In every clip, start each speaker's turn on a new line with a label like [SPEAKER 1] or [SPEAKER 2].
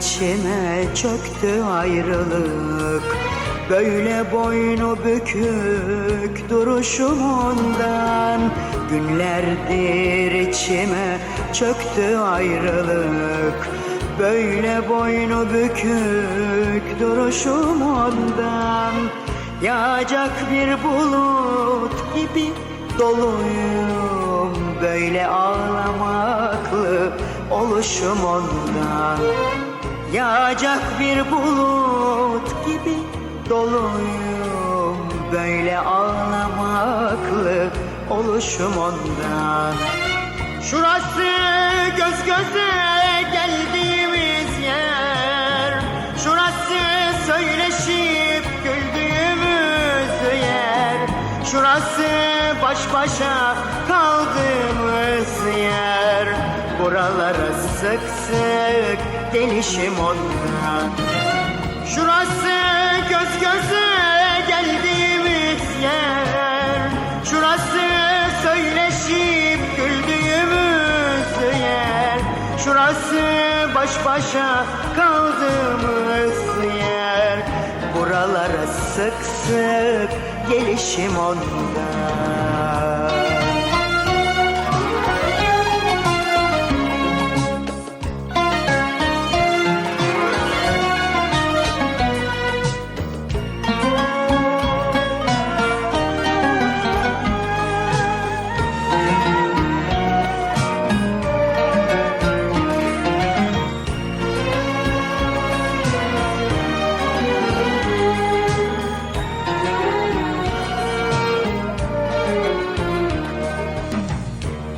[SPEAKER 1] içime çöktü ayrılık. Böyle boynu bükük duruşumundan. Günlerdir içime çöktü ayrılık. Böyle boynu bükük duruşumundan. Yağacak bir bulut gibi doluyum. Böyle ağlamaklı oluşumundan Yağacak bir bulut gibi doluyum. Böyle ağlamaklı oluşumundan Şurası göz göze geldiğimiz yer. Şurası söyleşip güldüğümüz yer. Şurası baş başa kaldığımız yer Buralara sık sık gelişim ondan Şurası göz göze geldiğimiz yer. Şurası söyleşip güldüğümüz yer. Şurası baş başa kaldığımız yer. Buralara sık sık gelişim ondan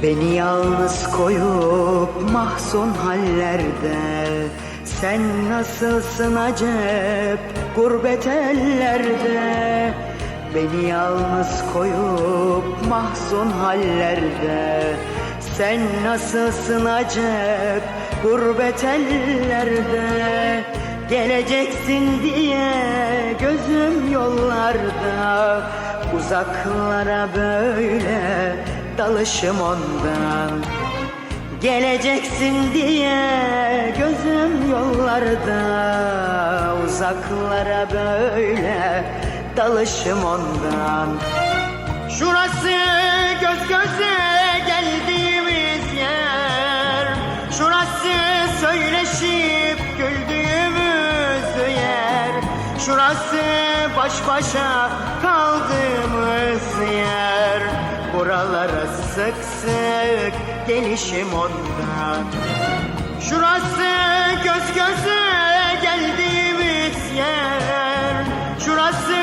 [SPEAKER 1] Beni yalnız koyup mahzun hallerde Sen nasılsın acep gurbet ellerde? Beni yalnız koyup mahzun hallerde Sen nasılsın acep gurbet ellerde? Geleceksin diye gözüm yollarda Uzaklara böyle dalışım ondan. Geleceksin diye gözüm yollarda. Uzaklara böyle dalışım ondan. Şurası göz göze geldiğimiz yer. Şurası söyleşip güldüğümüz yer. Şurası baş başa kaldığımız yer. Buralara sık sık gelişim ondan Şurası göz göze geldiğimiz yer. Şurası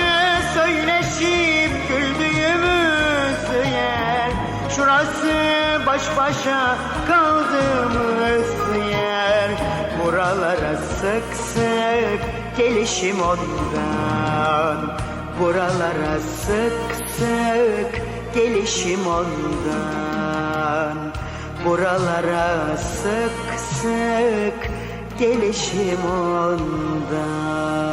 [SPEAKER 1] söyleşip güldüğümüz yer. Şurası baş başa kaldığımız yer. Buralara sık sık gelişim ondan. Buralara sık sık gelişim ondan. Buralara sık sık gelişim ondan